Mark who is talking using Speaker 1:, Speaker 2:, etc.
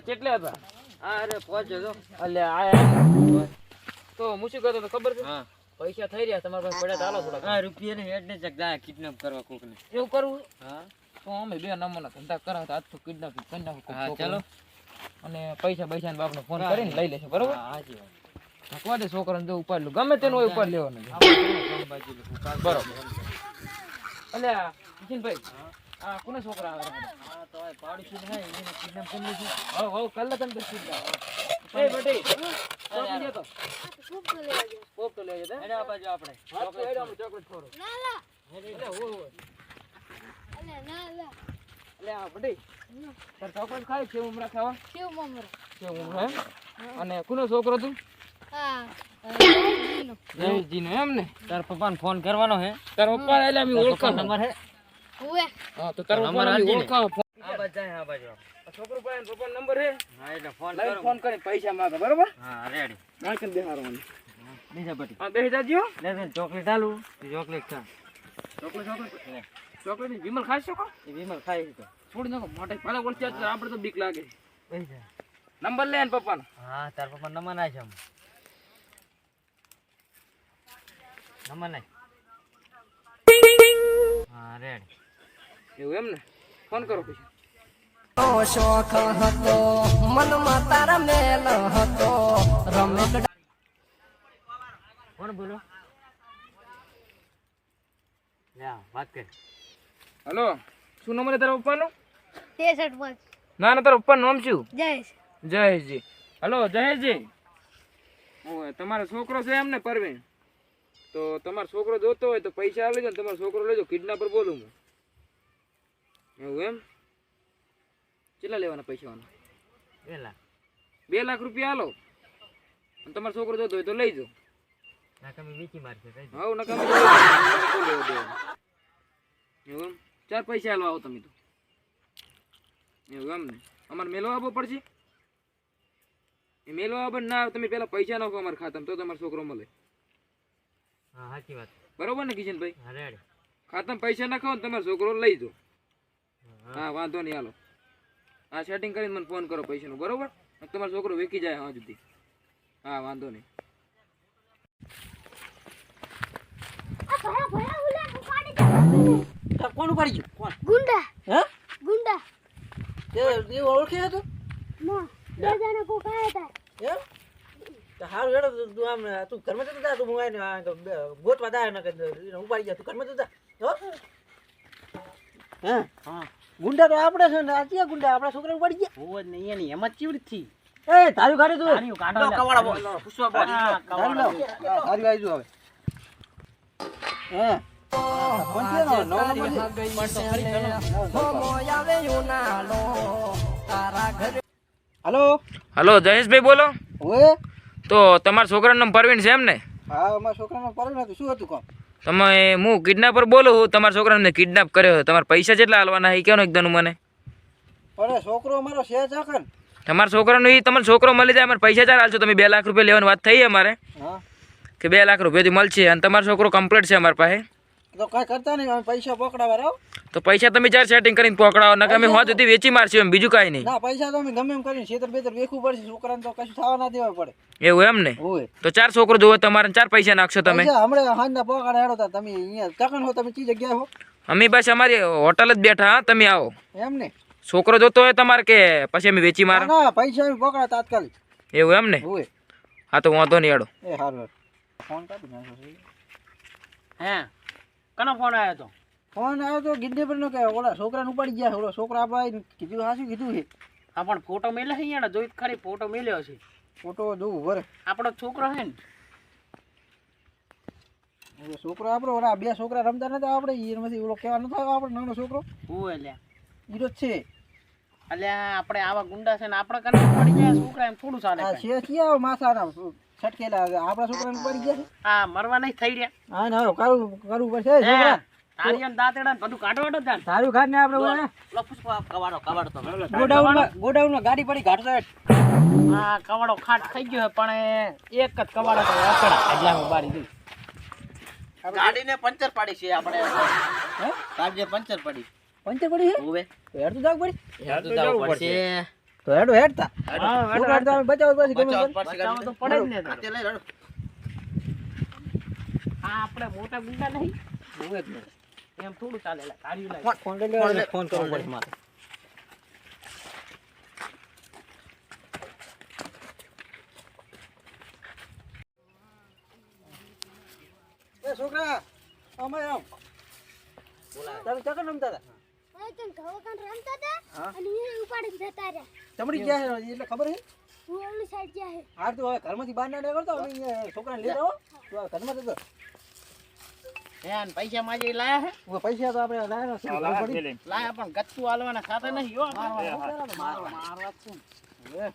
Speaker 1: કેટલે હતા?
Speaker 2: આ અરે પહોંચ્યો તો
Speaker 1: એટલે આયા તો હું શું કહેતો હતો ખબર છે?
Speaker 2: હા.
Speaker 1: પૈસા થઈ રહ્યા તમારા પાસે પડ્યા ચાલો હાલો થોડા
Speaker 2: હા રૂપિયા ને હેડ ને ચક જાય કિડનેપ કરવા કોક ને
Speaker 1: એવું કરવું?
Speaker 2: હા.
Speaker 1: તો અમે બે નંબરના ધંધા કરાવતા આજ તો કિડનેપ કરી નાખું
Speaker 2: હા ચાલો.
Speaker 1: અને પૈસા પૈસા બાપને ફોન કરીને લઈ લેશે બરોબર?
Speaker 2: હા હાજી વાત.
Speaker 1: નાખવા દે છોકરાને જો ઉપાડ લો. ગમે તેનો ઉપર ઉપાડ લેવાનો. બરોબર. એટલે કિશનભાઈ આ કોને છોકરા આવે છે?
Speaker 2: હા તો આ પાડોશી ને એને કિડનેપ કરી લીધું
Speaker 1: હો હવ કલ્લા તને તો સીધા એ બેટી ચોકલેટ લેતો પોપ તો લેજો
Speaker 2: એને આપા જો આપણે.
Speaker 1: ચોકલેટ ચોકલેટ લા એટલે હો હો. એટલે આ બેટી તાર ચોકલેટ ખાય છે ઉમરા ખાવા? છે ઉમરા એમ અને કોનો છોકરો તું? જયજી નો એમ ને?
Speaker 2: તાર પપ્પાને ફોન કરવાનો હે.
Speaker 1: તાર પપ્પા એટલે
Speaker 2: પપ્પાનો નંબર હે?
Speaker 1: હા તો તારો
Speaker 2: ને.
Speaker 1: ઓળખાવ
Speaker 2: આ બાજુ જાય આ બાજુ
Speaker 1: છોકરો પાસે પપ્પા નંબર હે
Speaker 2: હા એટલે ફોન કરો.
Speaker 1: ફોન કરી પૈસા માંગે બરોબર?
Speaker 2: હા રેડી
Speaker 1: નાખીને બેહારો મને
Speaker 2: બીજા પટી
Speaker 1: હા બેસી જાજો.
Speaker 2: લે લે ચોકલેટ આલુ. ચોકલેટ ખા.
Speaker 1: Chocolate chocolate?
Speaker 2: લે.
Speaker 1: ચોકલેટની વિમલ ખાઈ શકો
Speaker 2: એ વિમલ ખાઈ શકો
Speaker 1: છોડી નાખો મોટા પાલા ઓળખી આપણે તો બીક લાગે.
Speaker 2: પૈસા
Speaker 1: નંબર લે ને પપ્પાનો.
Speaker 2: હા તાર પપ્પા નંબર ના છે નંબર નાખ. હા રેડી
Speaker 1: એવું એમ ને? ફોન કરો પછી.
Speaker 3: શોખ હતો મનમાં તારા મેલ હતો રમે
Speaker 2: કોણ બોલો? વાત કર.
Speaker 1: હલો શું નંબર તારા પપ્પાનો?
Speaker 4: ત્રેસઠ પાંચ
Speaker 1: ના ના તારા પપ્પાનું નામ શું?
Speaker 4: જયેશ.
Speaker 1: જયેશજી. હલો જયેશજી. તમારો છોકરો છે એમ ને પરવીન? તો તમારો છોકરો જોતો હોય તો પૈસા આપી દો તમારો છોકરો લેજો કિડનેપર બોલું હું. એવું એમ? કેટલા લેવાના પૈસાના
Speaker 2: બે લાખ.
Speaker 1: બે લાખ રૂપિયા હાલો અને તમારો છોકરો જોતો હોય તો લઈ જાઓ
Speaker 2: ના તમે મારશે કઈ
Speaker 1: નકામી એવું ચાર પૈસા હાલવા આવો તમે તો. એવું એમ ને અમારે મેલો આવવો પડશે? એ મેલો આવે ના તમે પેલા પૈસા નાખો અમારે ખાતામાં તો તમારો છોકરો મળે.
Speaker 2: હા સાચી વાત.
Speaker 1: બરોબર ને કિશનભાઈ?
Speaker 2: હા રેડી.
Speaker 1: ખાતામાં પૈસા નાખો ને તમારો છોકરો લઈ જાઓ
Speaker 2: હા.
Speaker 1: વાંધો નહીં હાલો. હા સેટિંગ કરીને મને ફોન કરો પૈસાનું બરોબર? તમારો છોકરો વેકી જાય હા સુધી. હા વાંધો નહીં.
Speaker 2: કોણ ઉપાડી ગયું? કોણ?
Speaker 4: ગુંડા.
Speaker 2: હે?
Speaker 4: ગુંડા.
Speaker 2: તે તે ઓળખે હતો?
Speaker 4: ના બે જણા કોક હતા
Speaker 2: એમ હારું હેડો તું- તું આમ તું ઘરમાં જતો જા તું બે- ગોતવા દા ને ઉપાડી ગયા તું ઘરમાં જતો જા હો. હે? હા. ગુંડા તો આપણે છે ને આ ગુંડા આપણા છોકરા પડી ગયા.
Speaker 5: હોવ જ નહીં એની એમ જ ચીવડી થી
Speaker 2: એ તારું કાઢે તું.
Speaker 5: તારીઓ કાઢો
Speaker 2: કવાડા બોલ પૂછવા બોલ. તારું તારી આવી જો હવે. હે. કોણ છે નો નો
Speaker 3: આવે ઉનાળો. તારા ઘરે
Speaker 2: હાલો?
Speaker 1: હલો જયેશભાઈ બોલો. તો તમારા છોકરાનું નામ પરવીન છે એમ ને?
Speaker 2: હા અમારા છોકરાનું પરવીન હતું. શું હતું કોમ
Speaker 1: તમે હું કિડનેપર બોલું છું તમારા છોકરાને કિડનેપ કર્યો છે. તમારા પૈસા જેટલા હાલવાના એ કહો ને એકદમ મને.
Speaker 2: અરે છોકરો અમારો છે ચાકન
Speaker 1: તમારા છોકરાનો એ તમારો છોકરો મળી જાય અમારે પૈસા ચાર હાલશો તમે બે લાખ રૂપિયા લેવાની વાત થઈ અમારે. કે બે લાખ રૂપિયાથી મળશે અને તમારો છોકરો કમ્પ્લીટ છે અમારી પાસે.
Speaker 2: તો કઈ કરતા નહીં અમે પૈસા પકડાવા રહો.
Speaker 1: તો પૈસા તમે ચાર સેટિંગ કરીને પકડાવો નકર અમે હોજ સુધી વેચી મારશું એમ બીજું કાંઈ નહીં.
Speaker 2: ના પૈસા તો અમે ગમે એમ કરીને છેતર બેતર વેખવું પડશે છોકરાને તો કશું થવા ના દેવા પડે.
Speaker 1: એવું એમ ને?
Speaker 2: હોય.
Speaker 1: તો ચાર છોકરો જોવે તમારે ચાર પૈસા નાખશો તમે.
Speaker 2: હમણાં હાંજના પકડા હેડો તા તમે અહીંયા ચાકણ હો તમે ચી જગ્યાએ હો?
Speaker 1: અમે બસ અમારી હોટલ જ બેઠા હા તમે આવો.
Speaker 2: એમ ને?
Speaker 1: છોકરો જોતો હોય તમારે કે પછી અમે વેચી મારો?
Speaker 2: ના પૈસા અમે પકડા તાત્કાલિક.
Speaker 1: એવું એમ ને?
Speaker 2: હોય.
Speaker 1: હા તો વાંધો નહીં હેડો.
Speaker 2: એ હારું ફોન કાઢી નાખો.
Speaker 5: હે. કનો ફોન આવ્યો તો?
Speaker 2: ફોન આવ્યો તો ગિરને પર નો કે ઓલા છોકરાને ઉપાડી ગયા ઓલો છોકરા આપણે કીધું હાશું કીધું છે.
Speaker 5: હા પણ ફોટો મેલે છે અહીંયા જોઈ ખાલી ખરી ફોટો મેલ્યો છે.
Speaker 2: ફોટો જોવું ભરે
Speaker 5: આપણો છોકરો છે ને?
Speaker 2: છોકરો આપણો ઓલા બે છોકરા રમતા નતા આપણે એમાંથી ઓલો કહેવા નતો આવ્યો આપણે નાનો છોકરો?
Speaker 5: હું એટલે?
Speaker 2: ઈરો છે.
Speaker 5: અલ્યા આપણે આવા ગુંડા છે ને આપણે કને પડી ગયા? છોકરા એમ થોડું ચાલે
Speaker 2: છે
Speaker 5: કાંઈ.
Speaker 2: છે ક્યાં માથાના? છટકેલા આપણા છોકરાને પડી ગયા છે.
Speaker 5: આ મરવા નહીં થઈ રહ્યા.
Speaker 2: હા ના કરવું કરવું પડશે છોકરા.
Speaker 5: ને બધું
Speaker 2: ખાટ ને આપણે ઓલા.
Speaker 5: લો પુષ્પા કવાડો કવાડો તમે.
Speaker 2: ગોડાઉનમાં ગોડાઉનમાં ગાડી પડી ઘાટ
Speaker 5: આ કવાડો ખાટ થઈ ગયો છે પણ એક જ કવાડો તો અકડા એટલે હું બારી દઉં ગાડીને પંચર પાડી છે આપણે
Speaker 2: હે?
Speaker 5: ગાડીને પંચર પડી.
Speaker 2: પંચર પડી છે?
Speaker 5: હોવે.
Speaker 2: હેડ તો જાવ પડી
Speaker 5: હેડ તો જવું પડશે.
Speaker 2: તો હેડો હેડતા
Speaker 1: હા, હેડો,
Speaker 2: હેડતા અમે બચાવ પછી ગમે
Speaker 5: બચાવ
Speaker 2: તે.
Speaker 1: પડે ને તારે.
Speaker 5: લઈ રડો.
Speaker 1: આ આપણે મોટા ગુંડા નહીં
Speaker 2: હું જ નહીં.
Speaker 1: એમ થોડું ચાલે લા, ગાડીઓ લાવી.
Speaker 2: ફોન ફોન લઈ લેવાનો ને ફોન કરવો પડશે મારે છોકરા અમે આમ તમે ચકર રમતા હતા ચમડી ગયા છે એટલે ખબર છે
Speaker 4: હું ઓલી સાઈડ ગયા હે.
Speaker 2: હાર તું હવે ઘરમાંથી બહાર ના નીકળતો હવે છોકરાને લઈ આવો તું ઘરમાં જતો
Speaker 5: એન પૈસા માજી લાયા હે?
Speaker 2: પૈસા તો આપણે લાયા છે
Speaker 1: લાયા
Speaker 5: પણ ગત્તુ આલવાના ખાતા નહીં યો
Speaker 2: મારવા. મારવા છે. હવે